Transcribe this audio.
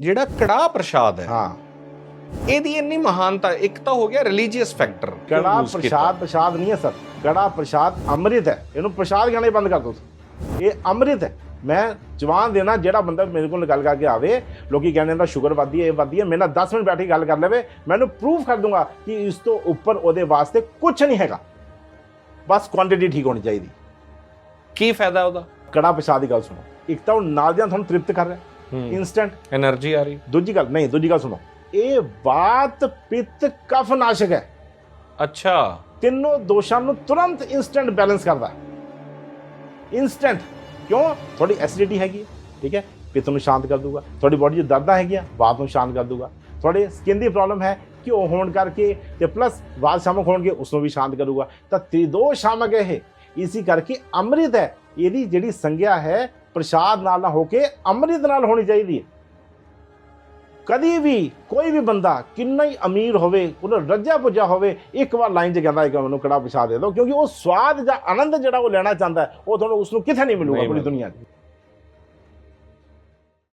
ਜਿਹੜਾ ਕੜਾਹ ਪ੍ਰਸ਼ਾਦ ਹੈ ਹਾਂ। ਇਹਦੀ ਇੰਨੀ ਮਹਾਨਤਾ ਇੱਕ ਤਾਂ ਹੋ ਗਿਆ ਰਿਲੀਜੀਅਸ ਫੈਕਟਰ ਕੜਾ ਪ੍ਰਸ਼ਾਦ ਪ੍ਰਸ਼ਾਦ ਨਹੀਂ ਹੈ ਸਰ। ਕੜਾ ਪ੍ਰਸ਼ਾਦ ਅੰਮ੍ਰਿਤ ਹੈ। ਇਹਨੂੰ ਪ੍ਰਸ਼ਾਦ ਕਹਿਣਾ ਹੀ ਬੰਦ ਕਰ ਦਿਓ। ਇਹ ਅੰਮ੍ਰਿਤ ਹੈ। ਮੈਂ ਜਵਾਨ ਦੇਣਾ ਜਿਹੜਾ ਬੰਦਾ ਮੇਰੇ ਕੋਲ ਗੱਲ ਕਰਕੇ ਆਵੇ ਲੋਕੀ ਕਹਿੰਦੇ ਨੇ ਸ਼ੂਗਰ ਵੱਧਦੀ ਹੈ ਇਹ ਵੱਧਦੀ ਹੈ ਮੇਰੇ ਨਾਲ 10 ਮਿੰਟ ਬੈਠ ਕੇ ਗੱਲ ਕਰ ਲਵੇ ਮੈਨੂੰ ਪ੍ਰੂਫ ਕਰ ਦੂੰਗਾ ਕਿ ਇਸ ਤੋਂ ਉੱਪਰ ਉਹਦੇ ਵਾਸਤੇ ਕੁਝ ਨਹੀਂ ਹੈਗਾ। ਬਸ ਕੁਆਂਟੀਟੀ ਠੀਕ ਹੋਣੀ ਚਾਹੀਦੀ। ਕੀ ਫਾਇਦਾ ਉਹਦਾ? ਕੜਾ ਪ੍ਰਸ਼ਾਦ ਦੀ ਗੱਲ ਸੁਣੋ। ਇੱਕ ਤਾਂ ਉਹ ਨਾਲ ਦੀਆਂ ਤੁਹਾਨੂੰ ਤ੍ਰਿਪਤ ਕਰ ਰਿਹਾ। ਇਨਸਟੈਂਟ એનર્ਜੀ ਆ ਰਹੀ। ਦੂਜੀ ਗੱਲ ਨਹੀਂ ਦੂਜੀ ਗੱਲ ਸੁਣੋ। ਇਹ ਵਾਤ ਪਿੱਤ ਕਫ ਨਾਸ਼ਕ ਹੈ। ਅੱਛਾ। ਤਿੰਨੋਂ ਦੋਸ਼ਾਂ ਨੂੰ ਤੁਰੰਤ ਇਨਸਟੈਂਟ ਬੈਲੈਂਸ ਕਰਦਾ ਇਨਸਟੈਂਟ ਕਿਉਂ? ਤੁਹਾਡੀ ਐਸਿਡਿਟੀ ਹੈਗੀ ਠੀਕ ਹੈ? ਪਿੱਤ ਨੂੰ ਸ਼ਾਂਤ ਕਰ ਦੂਗਾ ਤੁਹਾਡੀ ਬਾਡੀ 'ਚ ਦਰਦਾਂ ਹੈਗੀਆਂ ਬਾਤ ਨੂੰ ਸ਼ਾਂਤ ਕਰ ਦੂਗਾ ਤੁਹਾਡੇ ਸਕਿਨ ਦੀ ਪ੍ਰੋਬਲਮ ਹੈ ਕਿ ਉਹ ਹੋਣ ਕਰਕੇ ਤੇ ਪਲੱਸ ਵਾਤ ਸ਼ਾਮਕ ਹੋਣਗੇ ਉਸ ਨੂੰ ਵੀ ਸ਼ਾਂਤ ਕਰੂਗਾ। ਤਾਂ ਤ੍ਰਿਦੋਸ਼ ਸ਼ਾਮਕ ਇਹ। ਇਸੇ ਕਰਕੇ ਅੰਮ੍ਰਿਤ ਹੈ। ਇਹਦੀ ਜਿਹੜੀ ਸੰਗਿਆ ਹੈ ਪ੍ਰਸ਼ਾਦ ਨਾਲ ਨਾ ਹੋ ਕੇ ਅੰਮ੍ਰਿਤ ਨਾਲ ਹੋਣੀ ਚਾਹੀਦੀ ਹੈ ਕਦੀ ਵੀ ਕੋਈ ਵੀ ਬੰਦਾ ਕਿੰਨਾ ਹੀ ਅਮੀਰ ਹੋਵੇ ਉਹਨੂੰ ਰੱਜਿਆ ਪੁੱਜਾ ਹੋਵੇ ਇੱਕ ਵਾਰ ਲਾਈਨ 'ਚ ਕਹਿੰਦਾ ਹੈ ਕਿ ਮੈਨੂੰ ਕੜਾ ਪਿਛਾ ਦੇ ਦਿਓ ਕਿਉਂਕਿ ਉਹ ਸਵਾਦ ਜਾਂ ਆਨੰਦ ਜਿਹੜਾ ਉਹ ਲੈਣਾ ਚਾਹੁੰਦਾ ਉਹ ਤੁਹਾਨੂੰ ਉਸ ਨੂੰ ਕਿੱਥੇ ਨਹੀਂ ਮਿਲੂਗਾ ਪੂਰੀ। ਦੁਨੀਆ 'ਚ